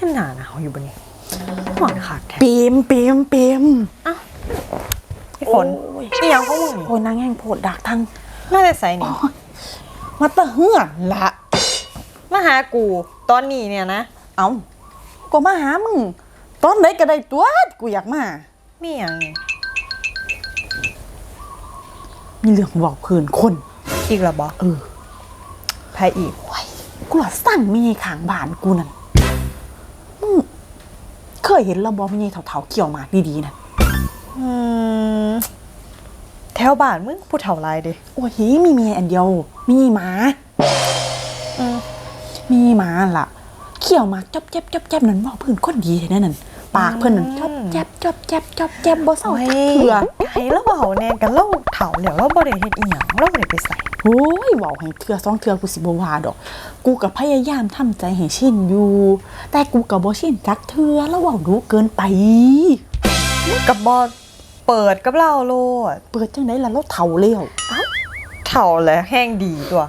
มันหนาหนาวอยู่บนนี้หมอนขาดแท้ปิมปิมปิมพี่ฝนโอ้ยนี่ยังของมึงนี่โอ้ยนางแห่งโพดดักทางน่าจะใส่นี่มาตะเหือนละมาหากูตอนนี้เนี่ยนะ เอาก็มาหามึง ตอนไหนก็ได้ตัวกูอยากมามีอย่างนี่มีเรื่องบอกคืนคนอีกเหรอบอกเออไพอีกโอ้ยกูละสั่งมีขางบ้านกูนั่นมึง เคยเห็นเราบอมีเถาๆเกี่ยวหมากดีๆนั่นอืมแถวบ้านมึงผู้เฒ่าไรดิโอ้ยมีเมียอันเดียว มีหมาอืมมีมีหมาล่ะ เขี่ยวหมากจอบแจ๊บจอบแจ๊บนั่นบอกเพื่อนคนดีแท้นั่น ปากเพื่อนนั่นจอบแจ๊บจอบแจ๊บจอบแจ๊บบ่เศร้าโอ้ยจักเถื่อให้เราเบาแน่กันเราเฒ่าเดี๋ยวเราบ่ได้เฮ็ดอีหยังเราบ่ได้ไปใส่โอ้ยเว้าให้เถื่อสองเถื่อกูสิบ่ว่าดอก กูก็พยายามทำใจให้ชินอยู่ แต่กูก็บ่ชินจักเถื่อแล้วเว้ารู้เกินไปมึงกับบอเปิดกับเราโลด เปิดจังได๋ล่ะเราเฒ่าแล้วเฒ่าแล้วแห้งดีตัว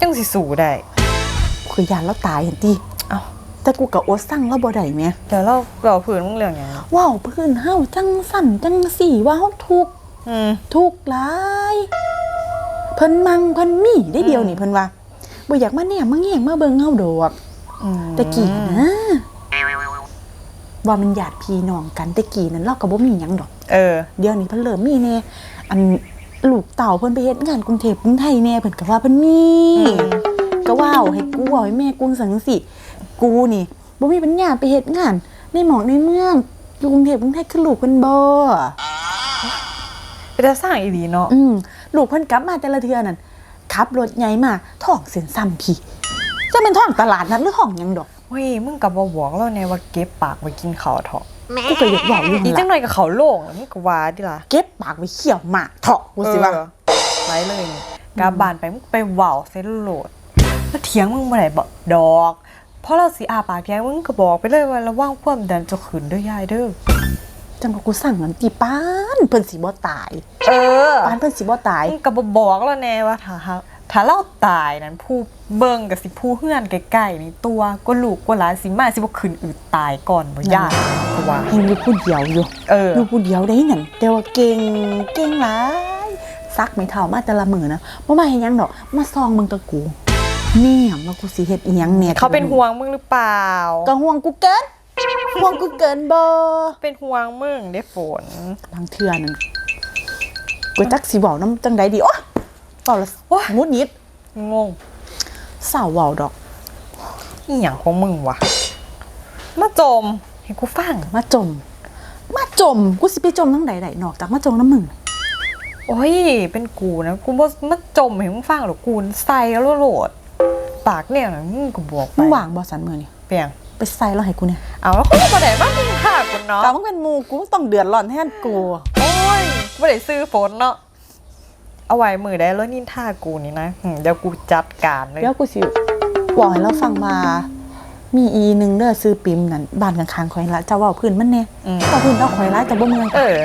จังสิสู้ได้กูก็ยานเราตายหั่นติเอ้า แต่กูก็อดสั่งเราบ่ได้แหมเดี๋ยวเราเราพื้นมึงเรื่องหยังเว้าเพิ่นเฮาจังสั่นจังสี่ว่าเฮาทุกข์อืมทุกข์หลายเพิ่นมังเพิ่นมีได้เดียวนี่เพิ่นว่าบ่อยากมาแหนมมาแง่งมาเบิ่งเฮาดอกอืมแต่กี้นะว่ามันญาติพี่น้องกันแต่กี้นั้นเราก็บ่มีหยังดอก เออ เดี๋ยวนี้เพิ่นเริ่มมีแน่อันลูกเต่าเพิ่นไปเฮ็ดงานกรุงเทพกรุงไทยแน่เพิ่นก็ว่าเพิ่นมี อืมก็ ว้าวให้กูเว้าให้แม่กูสั่งสิกูนี่บ่มีปัญญาไปเฮ็ดงาน ในหมอกในเมืองอยู่กรุงเทพกรุงไทยคือลูกเพิ่นบ่เป็นจะสร้างอีหลีเนาะอืมลูกเพิ่นกลับมาแต่ละเทื่อนั่นขับรถใหญ่มาท้องเส้นซ้ำพี่จะเป็นท้องตลาดนัดหรือท้องหยังดอกเฮ้ยมึงกับบ่บอกเราแน่ว่าเก็บปากไว้กินข้าวเถอะกูก็อยากเว้าอยู่อีหั่นจังหล่ะน่อยกับเขาโล่งแล้วมึงก็ว่าดิล่ะเก็บปากไว้เขี่ยวหมากเถาะกูสิว่า เออไว้เลยนี่กาบานไปมึงไปเว้าเซลโลด แล้วเถียงมึงบ่ได้บอกดอก เพราะเราสิอาปากแกมึงก็บอกไปเลยว่าระวังความดันจะขึ้นเด้อยายเด้อจังว่ากูสั่งมันตีปานเพิ่นสิบ่ตาย เออปานเพิ่นสิบ่ตายมึงก็บ่บอกแล้วแน่ว่าถ้าหาถ้าเราตายนั้นผู้เบิ่งกับสิผู้เฮือนใกล้ๆนี่ตัวก็ลูกก็หลานสิมาสิบ่ขึ้นอืดตายก่อนบ่ยากกูว่าเฮงอยู่ผู้เดียวอยู่เอออยู่ผู้เดียวได้นั่นแต่ว่าเก่งเก่งหลายซักไม่เท่ามาแต่ละมือนะบ่มาเฮ็ดหยังดอก มาซองมึงตะกู เนี่ยว่ากูสิเฮ็ดอีหยังแหน่เขาเป็นห่วงมึงหรือเปล่า ก็ห่วงกูเกินห่วงกูเกินบ่เป็นห่วงมึงได้ฝนบางเทื่อนั่นกูจักสิเว้านำจังใดดีโอ๊ยเว้าและโอ๊ยงุดหงิดงงสาวเว้าดอกอีหยังของมึงวะมาจมให้กูฟังมาจม มาจมกูสิไปจมทั้งใดๆนอกจากมาจมน้ำมึงโอ้ยเป็นกูนะกูบ่มาจมให้มึงฟังหรอกกูใส่แล้วโหลด ปากเนี่ยนะมึงก็บอกไปมึงว่างบ่สันมือนี่เปลี่ยงไปใส่แล้วให้กูเนี่ยเอาแล้วเขาก็บ่ได้บ้านมึงฆ่ากูเนาะกามึงเป็นหมูกูต้องเดือดร้อนแทนกูโอ้ยบ่ได้ซื้อฝนเนาะเอาไว้มือได้แล้วนินท่ากูนี่นะหึเดี๋ยวกูจัดการเลย เดี๋ยวกูสิบอกให้เราฟังมามีอีหนึ่งเด้อซื้อปิมนั่นบ้านข้างๆข่อยละเจ้าเว่าพื้นมันแน่อืม เจ้าพื้นเอาข่อยละแต่บ่เมืองเออ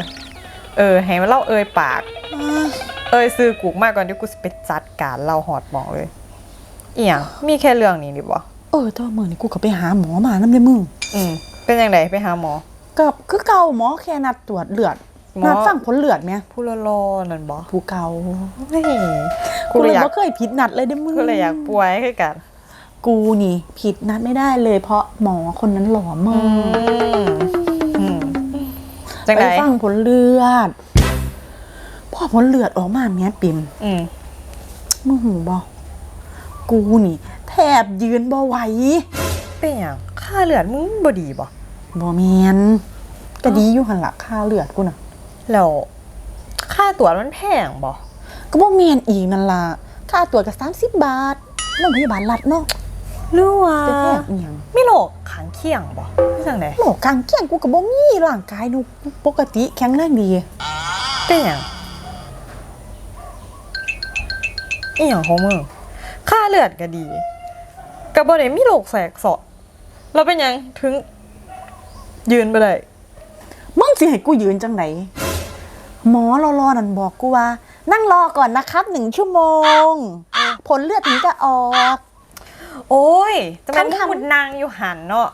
เออ ให้มันเล่าเอ่ยปาก เอ้ยซื้อกูมากก่อนเดี๋ยวกูสิไปจัดการเล่าหอดหมองเลย อีหยังมีแค่เรื่องนี้ดิบ่เออแต่ว่ามื้อนี้กูก็ไปหาหมอมานำได้มึงอืมเป็นยังไงไปหาหมอ กับคือเก่าหมอแค่นัดตรวจเลือดหมอ นัดฟังผลเลือดแม่ผู้ละรอนั่นบ่ผู้เก่าเฮ้ยกูกูเลเลยยอยากบ่เคยผิดนัดเลยเด้อมึงกูเลยอยากป่วยคือกันกูนี่ผิดนัดไม่ได้เลยเพราะหมอคนนั้นหล่อมาก อืมจังไปไดฟังผลเลือดพอผลเลือดออกมาแม่ปิมอืมมึงหูบ่ กูนี่แทบยืนบ่ไหวเป็นหยังค่าเลือดมึงบ่ดีบ่บ่แมนก็ดีอยู่หันละค่าเลือดกูน่ะ แล้วค่าตรวจมันแพงบ่ก็บ่แมนอีกนั่นล่ะค่าตรวจก็30บาทโรงพยาบาลรัฐเนาะหรือว่าจะแพงอีหยังมีโรคข้างเคียงบ่เป็นจังไดโลกกลางเคียงกูก็บ่มีร่างกายหนูปกติแข็งแรงดีเป็นหยังอีหยังของมึง ค่าเลือดก็ดีก็บ่ได้มีโรคแทรกซ้อนแล้วเป็นหยังถึงยืนบ่ได้มึงสิให้กูยืนจังไหน หมอรอๆนั่นบอกกูว่า นั่งรอก่อนนะครับหนึ่งชั่วโมง ผลเลือดถึงจะออก โอ้ยจะเป็นคำๆมุดนางอยู่หันเนาะ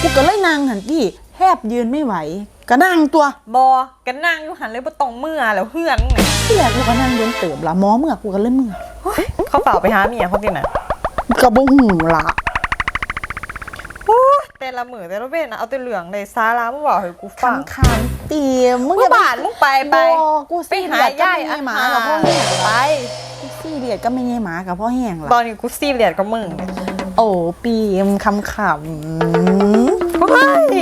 กูก็เลยนั่งหันที่แทบยืนไม่ไหว ก็นั่งตัวบอกันั่งอยู่หันเลยบ่ตรงเมื่อแล้วเฮือนไง ที่แรกกูก็นั่งเดินเติมละหมอเมื่อกูก็เลยเมื่อเขาเปล่าไปหาเมียเขากินน่ะก็บ่หูละโอ้ยแต่ละมือแต่ละเว้นนะเอาแต่เหลืองเลยซาลามึงบอกให้กูฟังคำๆเตียมมึงมึองย่าบาดมึงไปไปบ่กูไปซีหาเรียสก็ย่ายไม่อาใช่หมาหารกับพ่อแห้งไป กูซีเรียสก็ไม่ใช่หมากับพ่อแห้งตอล่ะนนี้กูซีเรียสกับมึงโอ้ปีมคำขำ เฮ้ย